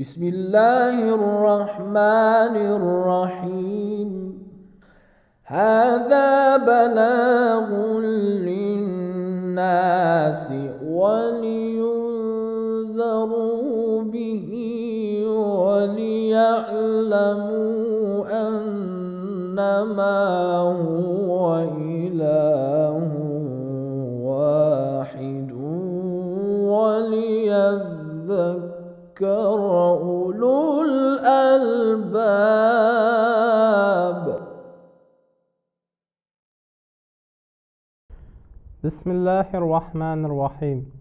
بسم الله الرحمن الرحيم. هذا بلاغ للناس ولينذروا به وليعلموا أنما هو إله وليذكر أولو الألباب Bismillahirrahmanirrahim.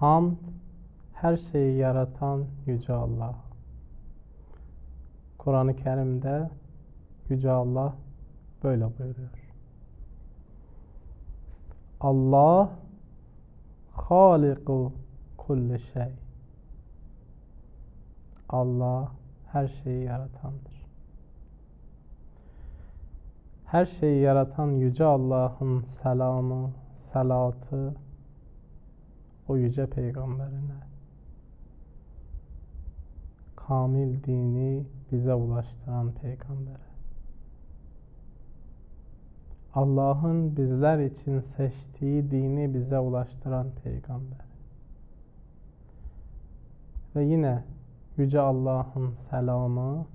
Hamd, her şeyi yaratan Yüce Allah. Kur'an-ı Kerim'de Yüce Allah böyle buyuruyor. Allah haliku kulli şey. Allah her şeyi yaratandır. Her şeyi yaratan Yüce Allah'ın selamı, salatı o Yüce Peygamberine, kamil dini bize ulaştıran Peygamber'e, Allah'ın bizler için seçtiği dini bize ulaştıran Peygamber ve yine Yüce Allah'ın selamı,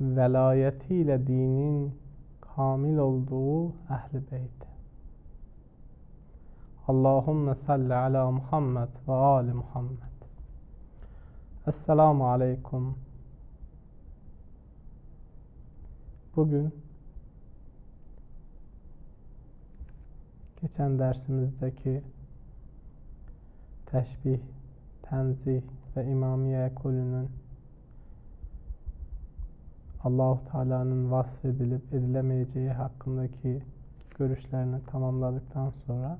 velayetiyle dinin kamil olduğu ehl-i beyt. Allahümme salli ala Muhammed ve ali Muhammed. Esselamu aleyküm. Bugün geçen dersimizdeki teşbih, tenzih ve imamiye ekolünün Allahu Teala'nın vasfedilip edilemeyeceği hakkındaki görüşlerini tamamladıktan sonra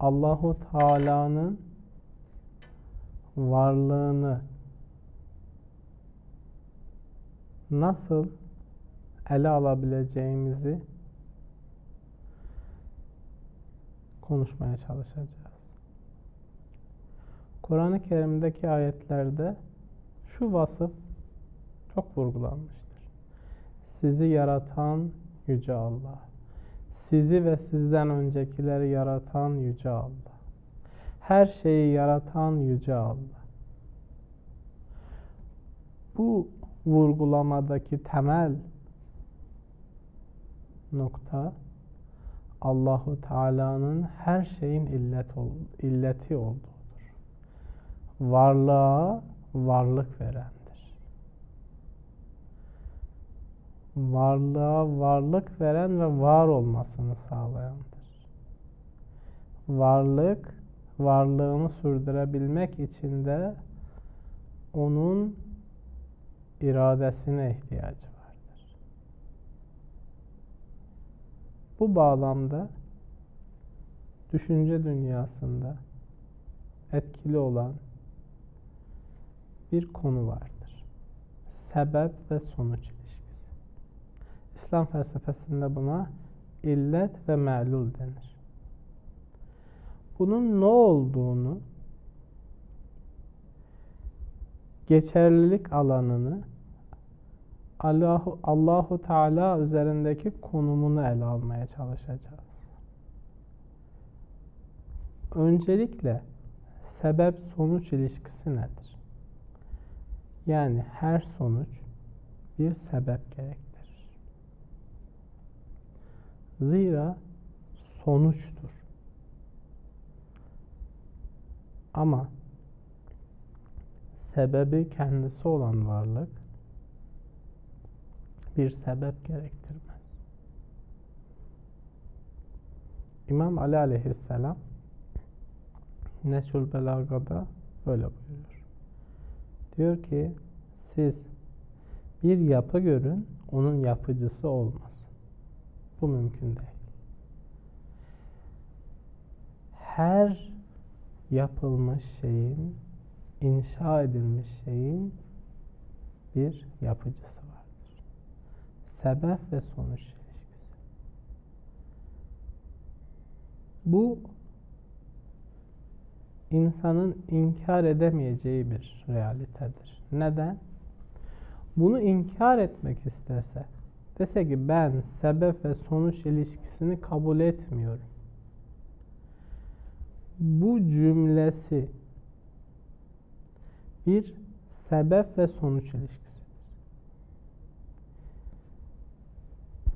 Allahu Teala'nın varlığını nasıl ele alabileceğimizi konuşmaya çalışacağız. Kur'an-ı Kerim'deki ayetlerde şu vasıf çok vurgulanmıştır. Sizi yaratan Yüce Allah. Sizi ve sizden öncekileri yaratan Yüce Allah. Her şeyi yaratan Yüce Allah. Bu vurgulamadaki temel nokta Allahu Teala'nın her şeyin illet ol, illeti olduğudur. Varlığa varlık verendir. Varlığa varlık veren ve var olmasını sağlayandır. Varlık, varlığını sürdürebilmek için de onun iradesine ihtiyacı vardır. Bu bağlamda düşünce dünyasında etkili olan bir konu vardır. Sebep ve sonuç ilişkisi. İslam felsefesinde buna illet ve melul denir. Bunun ne olduğunu, geçerlilik alanını, Allahu, Allahu Teala üzerindeki konumunu ele almaya çalışacağız. Öncelikle sebep sonuç ilişkisi nedir? Yani her sonuç bir sebep gerektirir. Zira sonuçtur. Ama sebebi kendisi olan varlık bir sebep gerektirmez. İmam Ali aleyhisselam Neşul Belaga'da böyle buyuruyor. Diyor ki siz bir yapı görün, onun yapıcısı olmasın. Bu mümkün değil. Her yapılmış şeyin, inşa edilmiş şeyin bir yapıcısı vardır. Sebep ve sonuç ilişkisi. Bu insanın inkar edemeyeceği bir realitedir. Neden? Bunu inkar etmek istese, dese ki ben sebep ve sonuç ilişkisini kabul etmiyorum. Bu cümlesi bir sebep ve sonuç ilişkisidir.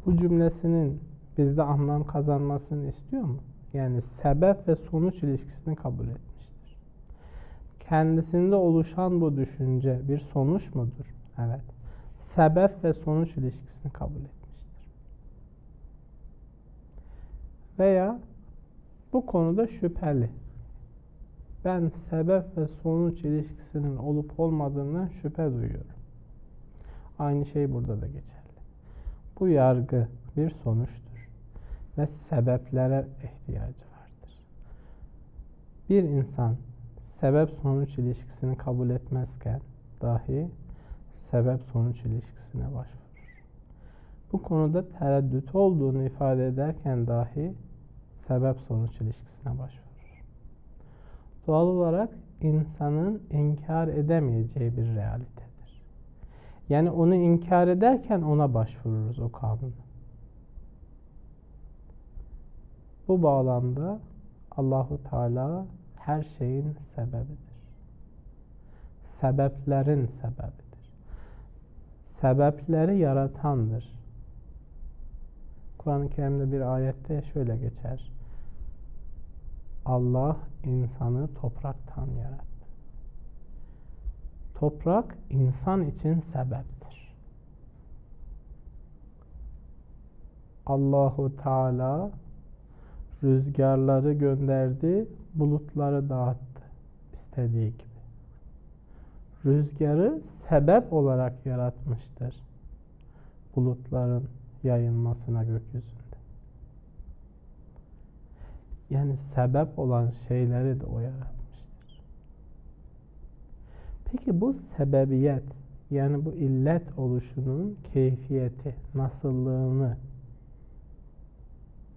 Bu cümlesinin bizde anlam kazanmasını istiyor mu? Yani sebep ve sonuç ilişkisini kabul etmiştir. Kendisinde oluşan bu düşünce bir sonuç mudur? Evet. Sebep ve sonuç ilişkisini kabul etmiştir. Veya bu konuda şüpheli. Ben sebep ve sonuç ilişkisinin olup olmadığından şüphe duyuyorum. Aynı şey burada da geçerli. Bu yargı bir sonuçtur ve sebeplere ihtiyacı vardır. Bir insan sebep sonuç ilişkisini kabul etmezken dahi sebep sonuç ilişkisine başvurur. Bu konuda tereddüt olduğunu ifade ederken dahi sebep sonuç ilişkisine başvurur. Doğal olarak insanın inkar edemeyeceği bir realitedir. Yani onu inkar ederken ona başvururuz o kanuna. Bu bağlamda Allahu Teala her şeyin sebebidir. Sebeplerin sebebidir. Sebepleri yaratandır. Kur'an-ı Kerim'de bir ayette şöyle geçer. Allah insanı topraktan yarattı. Toprak insan için sebeptir. Allahu Teala rüzgarları gönderdi, bulutları dağıttı istediği gibi. Rüzgarı sebep olarak yaratmıştır. Bulutların yayılmasına gökyüzünde. Yani sebep olan şeyleri de o yaratmıştır. Peki bu sebebiyet yani bu illet oluşunun keyfiyeti, nasıllığını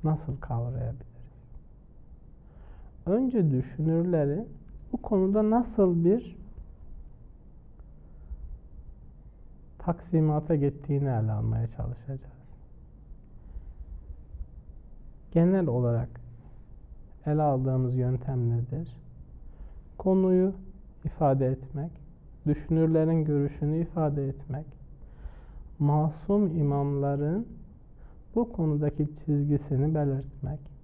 nasıl kavrayabiliriz? Önce düşünürlerin bu konuda nasıl bir taksimata gittiğini ele almaya çalışacağız. Genel olarak ele aldığımız yöntem nedir? Konuyu ifade etmek, düşünürlerin görüşünü ifade etmek, masum imamların bu konudaki çizgisini belirtmek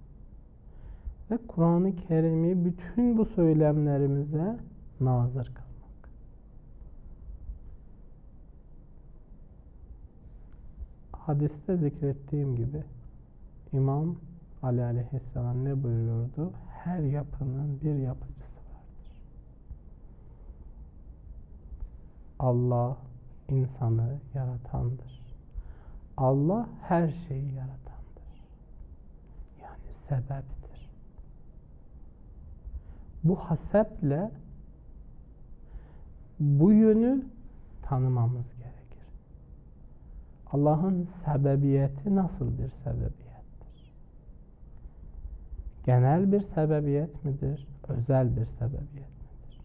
ve Kur'an-ı Kerim'i bütün bu söylemlerimize nazır kılmak. Hadiste zikrettiğim gibi İmam Ali Aleyhisselam ne buyuruyordu? Her yapının bir yapıcısı vardır. Allah insanı yaratandır. Allah her şeyi yaratandır. Yani sebeptir. Bu haseple bu yönü tanımamız gerekir. Allah'ın sebebiyeti nasıl bir sebebiyettir? Genel bir sebebiyet midir? Özel bir sebebiyet midir?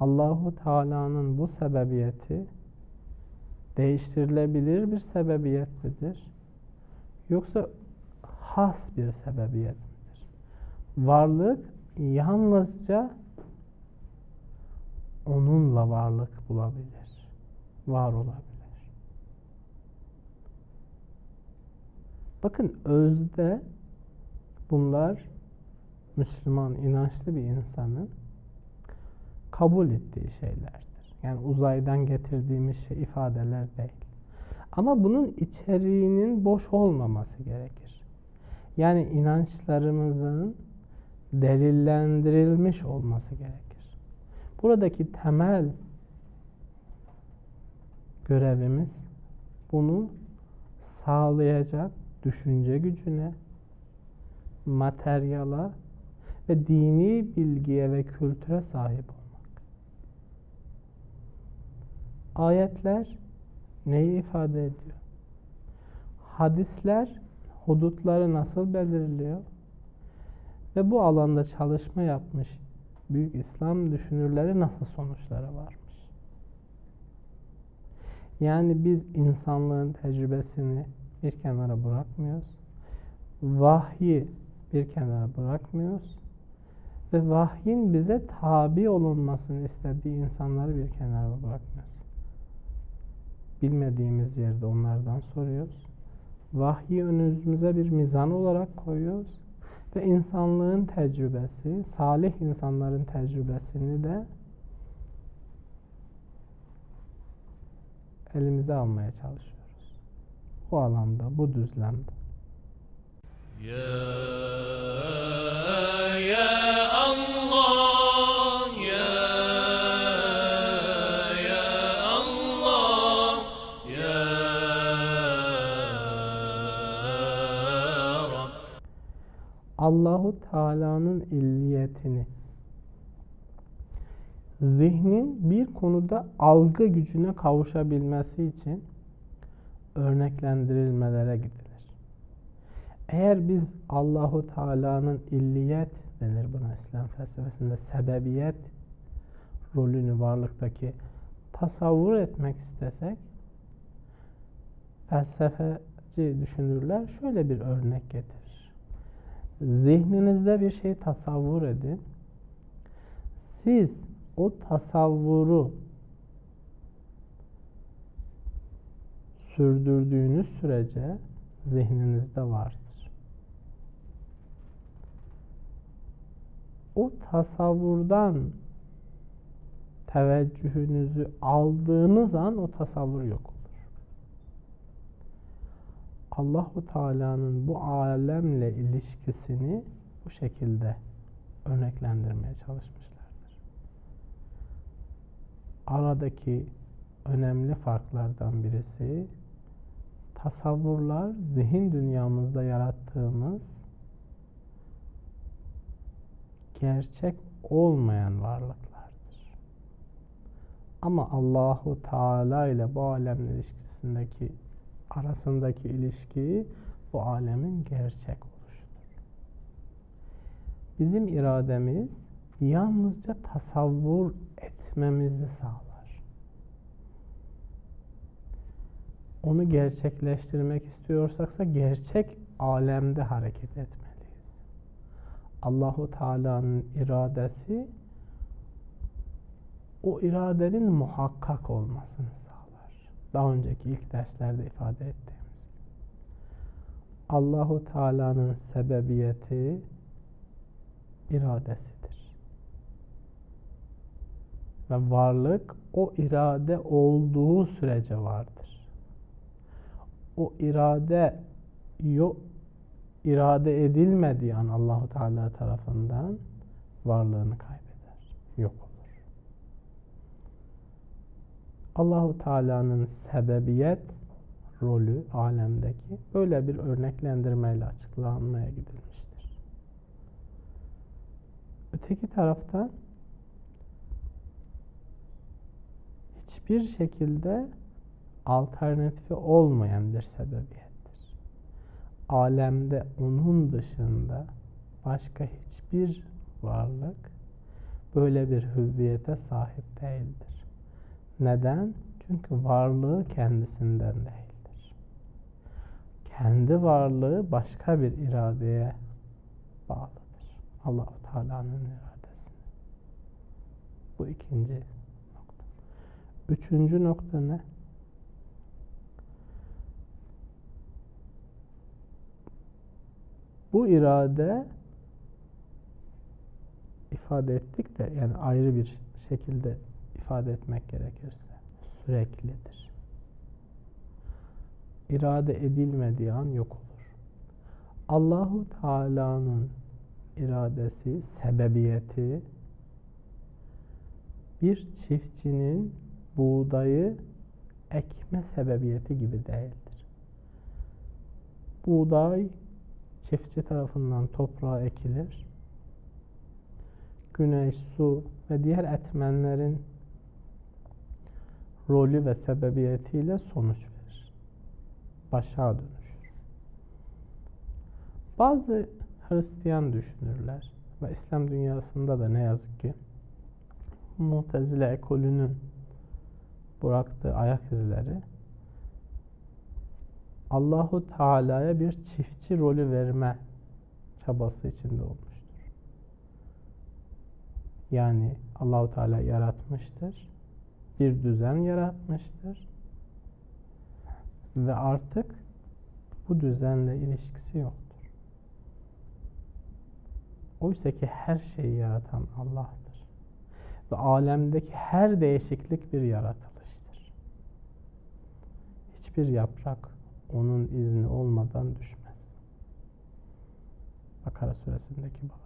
Allahu Teala'nın bu sebebiyeti değiştirilebilir bir sebebiyet midir? Yoksa has bir sebebiyet? Varlık yalnızca onunla varlık bulabilir, var olabilir. Bakın özde bunlar Müslüman, inançlı bir insanın kabul ettiği şeylerdir. Yani uzaydan getirdiğimiz şey ifadeler değil. Ama bunun içeriğinin boş olmaması gerekir. Yani inançlarımızın delillendirilmiş olması gerekir. Buradaki temel görevimiz bunu sağlayacak düşünce gücüne, materyala ve dini bilgiye ve kültüre sahip olmak. Ayetler neyi ifade ediyor? Hadisler hudutları nasıl belirliyor? Ve bu alanda çalışma yapmış büyük İslam düşünürleri nasıl sonuçlara varmış? Yani biz insanlığın tecrübesini bir kenara bırakmıyoruz. Vahyi bir kenara bırakmıyoruz. Ve vahyin bize tabi olunmasını istediği insanları bir kenara bırakmıyoruz. Bilmediğimiz yerde onlardan soruyoruz. Vahyi önümüze bir mizan olarak koyuyoruz. Ve insanlığın tecrübesi, salih insanların tecrübesini de elimize almaya çalışıyoruz. Bu alanda, bu düzlemde. Ya Allahu Teala'nın illiyetini zihnin bir konuda algı gücüne kavuşabilmesi için örneklendirilmelere gidilir. Eğer biz Allahu Teala'nın illiyet denir buna İslam felsefesinde sebebiyet rolünü varlıktaki tasavvur etmek istesek felsefeci düşünürler şöyle bir örnek getirir. Zihninizde bir şey tasavvur edin. Siz o tasavvuru sürdürdüğünüz sürece zihninizde vardır. O tasavvurdan teveccühünüzü aldığınız an o tasavvur yok olur. Allahu Teala'nın bu alemle ilişkisini bu şekilde örneklendirmeye çalışmışlardır. Aradaki önemli farklardan birisi tasavvurlar zihin dünyamızda yarattığımız gerçek olmayan varlıklardır. Ama Allahu Teala ile bu alemin ilişkisindeki arasındaki ilişki bu alemin gerçek oluşudur. Bizim irademiz yalnızca tasavvur etmemizi sağlar. Onu gerçekleştirmek istiyorsaksa gerçek alemde hareket etmeliyiz. Allahu Teala'nın iradesi o iradenin muhakkak olmasını. Daha önceki ilk derslerde ifade ettiğimiz Allahu Teala'nın sebebiyeti iradesidir. Ve varlık o irade olduğu sürece vardır. O irade yok irade edilmediği an Allahu Teala tarafından varlığını kaybeder, yok olur. Allahu Teala'nın sebebiyet rolü alemdeki böyle bir örneklendirmeyle açıklanmaya gidilmiştir. Öteki taraftan hiçbir şekilde alternatifi olmayan bir sebebiyet alemde onun dışında başka hiçbir varlık böyle bir hüviyete sahip değildir. Neden? Çünkü varlığı kendisinden değildir. Kendi varlığı başka bir iradeye bağlıdır. Allahu Teala'nın iradesine. Bu ikinci nokta. Üçüncü nokta ne? Bu irade ifade ettik de yani ayrı bir şekilde ifade etmek gerekirse süreklidir. İrade edilmediği an yok olur. Allahu Teala'nın iradesi, sebebiyeti bir çiftçinin buğdayı ekme sebebiyeti gibi değildir. Buğday çiftçi tarafından toprağa ekilir. Güneş, su ve diğer etmenlerin rolü ve sebebiyetiyle sonuç verir. Başa dönüşür. Bazı Hristiyan düşünürler ve İslam dünyasında da ne yazık ki Mu'tezile ekolünün bıraktığı ayak izleri Allahu Teala'ya bir çiftçi rolü verme çabası içinde olmuştur. Yani Allahu Teala yaratmıştır. Bir düzen yaratmıştır. Ve artık bu düzenle ilişkisi yoktur. Oysa ki her şeyi yaratan Allah'tır. Ve alemdeki her değişiklik bir yaratılıştır. Hiçbir yaprak onun izni olmadan düşmez. Bakara suresindeki bu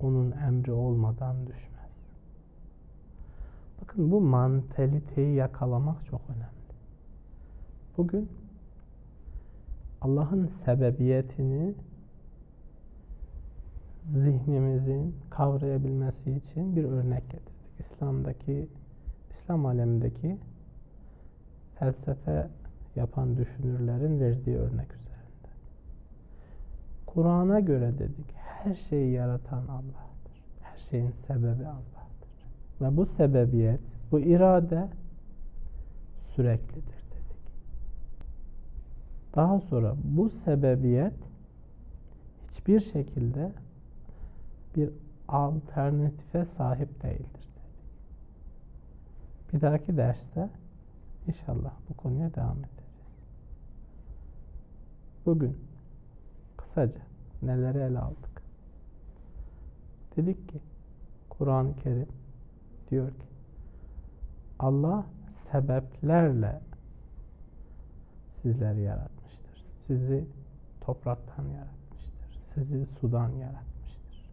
Onun emri olmadan düşmez. Bakın bu mantaliteyi yakalamak çok önemli. Bugün Allah'ın sebebiyetini zihnimizin kavrayabilmesi için bir örnek getirdik. İslam'daki İslam alemindeki felsefe yapan düşünürlerin verdiği örnek üzerinde. Kur'an'a göre dedik her şeyi yaratan Allah'tır. Her şeyin sebebi Allah'tır. Ve bu sebebiyet, bu irade süreklidir dedik. Daha sonra bu sebebiyet hiçbir şekilde bir alternatife sahip değildir. Bir dahaki derste inşallah bu konuya devam edeceğiz. Bugün kısaca neleri ele aldık? Dedik ki Kur'an-ı Kerim diyor ki Allah sebeplerle sizleri yaratmıştır. Sizi topraktan yaratmıştır. Sizi sudan yaratmıştır.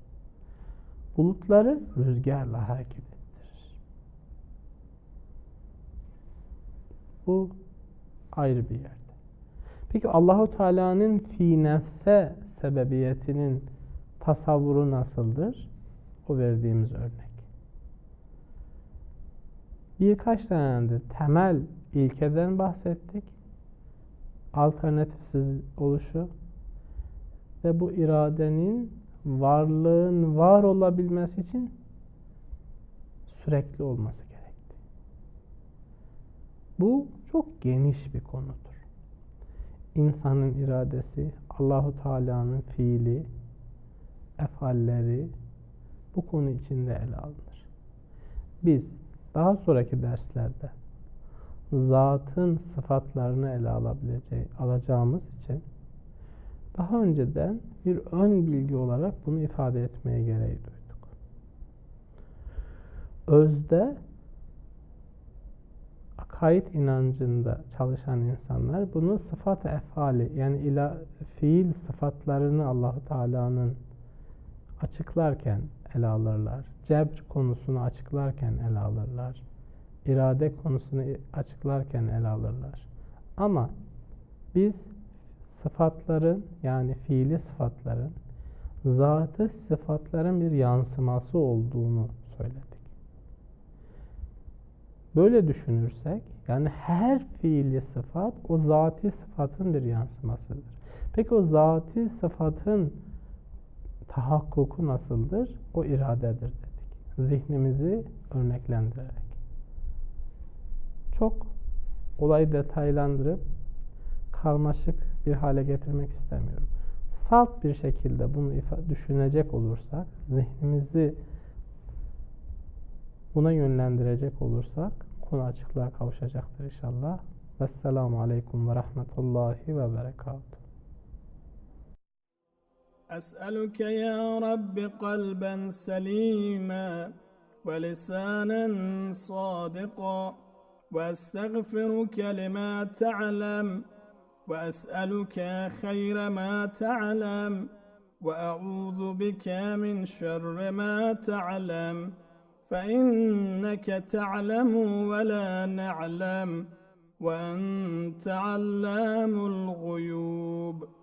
Bulutları rüzgarla hareket ettirir. Bu ayrı bir yerde. Peki Allahu Teala'nın fi nefse sebebiyetinin tasavvuru nasıldır? O verdiğimiz örnek. Birkaç tane de temel ilkeden bahsettik. Alternatifsiz oluşu ve bu iradenin varlığın var olabilmesi için sürekli olması gerekti. Bu çok geniş bir konudur. İnsanın iradesi, Allahu Teala'nın fiili, efalleri bu konu içinde ele alınır. Biz daha sonraki derslerde zatın sıfatlarını ele alabileceği, alacağımız için daha önceden bir ön bilgi olarak bunu ifade etmeye gereği duyduk. Özde akaid inancında çalışan insanlar bunu sıfat efali yani ila, fiil sıfatlarını Allahu Teala'nın açıklarken ele alırlar. Cebr konusunu açıklarken ele alırlar. İrade konusunu açıklarken ele alırlar. Ama biz sıfatların yani fiili sıfatların zatı sıfatların bir yansıması olduğunu söyledik. Böyle düşünürsek yani her fiili sıfat o zati sıfatın bir yansımasıdır. Peki o zati sıfatın tahakkuku nasıldır? O iradedir dedik. Zihnimizi örneklendirerek. Çok olayı detaylandırıp karmaşık bir hale getirmek istemiyorum. Salt bir şekilde bunu düşünecek olursak, zihnimizi buna yönlendirecek olursak konu açıklığa kavuşacaktır inşallah. Vesselamu Aleyküm ve Rahmetullahi ve Berekatuhu. أسألك يا رب قلبا سليما ولسانا صادقا وأستغفرك لما تعلم وأسألك خير ما تعلم وأعوذ بك من شر ما تعلم فإنك تعلم ولا نعلم وأنت علام الغيوب